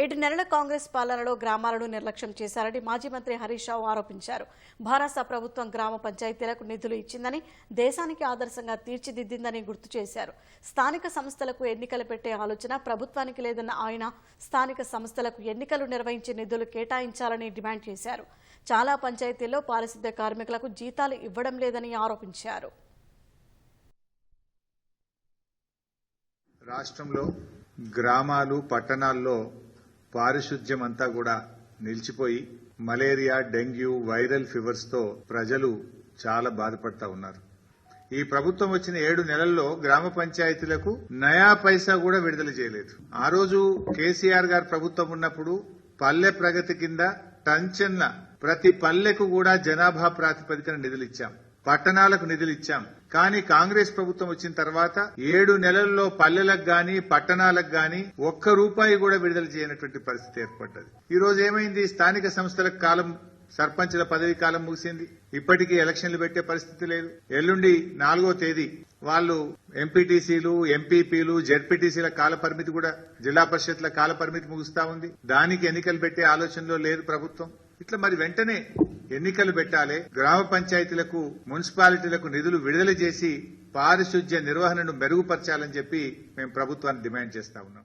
ఏడు నెలల కాంగ్రెస్ పాలనలో గ్రామాలను నిర్లక్ష్యం చేశారని మాజీ మంత్రి హరీష్ రావు ఆరోపించారు. భారత ప్రభుత్వం గ్రామ పంచాయతీలకు నిధులు ఇచ్చిందని దేశానికి ఆదర్శంగా తీర్చిదిద్దిందని గుర్తు చేశారు. స్థానిక సంస్థలకు ఎన్నికలు పెట్టే ఆలోచన ప్రభుత్వానికి లేదన్న ఆయన స్థానిక సంస్థలకు ఎన్నికలు నిర్వహించి నిధులు కేటాయించాలని డిమాండ్ చేశారు. చాలా పంచాయతీల్లో పారిశుద్ధ్య కార్మికులకు జీతాలు ఇవ్వడం లేదని ఆరోపించారు. రాష్ట్రంలో గ్రామాలు పట్టణాల్లో పారిశుధ్యం అంతా కూడా నిలిచిపోయి మలేరియా డెంగ్యూ వైరల్ ఫీవర్స్తో ప్రజలు చాలా బాధపడతా ఉన్నారు. ఈ ప్రభుత్వం వచ్చిన ఏడు నెలల్లో గ్రామ పంచాయతీలకు నయా పైసా కూడా విడుదల చేయలేదు. ఆ రోజు కేసీఆర్ గారు ప్రభుత్వం ఉన్నప్పుడు పల్లె ప్రగతి కింద టంచెన్న ప్రతి పల్లెకు కూడా జనాభా ప్రాతిపదికన నిధులు ఇచ్చాం. పట్టణాలకు నిధులు ఇచ్చాం. కానీ కాంగ్రెస్ ప్రభుత్వం వచ్చిన తర్వాత ఏడు నెలల్లో పల్లెలకు గాని పట్టణాలకు గాని ఒక్క రూపాయి కూడా విడుదల చేయనటువంటి పరిస్థితి ఏర్పడ్డది. ఈ రోజు ఏమైంది? స్థానిక సంస్థలకు కాలం సర్పంచ్ల పదవి కాలం ముగిసింది. ఇప్పటికీ ఎలక్షన్లు పెట్టే పరిస్థితి లేదు. ఎల్లుండి నాలుగో తేదీ వాళ్ళు ఎంపీటీసీలు ఎంపీపీలు జెడ్పీటీసీల కాల పరిమితి కూడా జిల్లా పరిషత్ల కాల పరిమితి ముగుస్తా ఉంది. దానికి ఎన్నికలు పెట్టే ఆలోచనలో లేదు ప్రభుత్వం. ఇట్లా మరి వెంటనే ఎన్నికలు పెట్టాలి గ్రామ పంచాయతీలకు మున్సిపాలిటీలకు నిధులు విడుదల చేసి పారిశుధ్య నిర్వహణను మెరుగుపరచాలని చెప్పి మేము ప్రభుత్వాన్ని డిమాండ్ చేస్తా ఉన్నాం.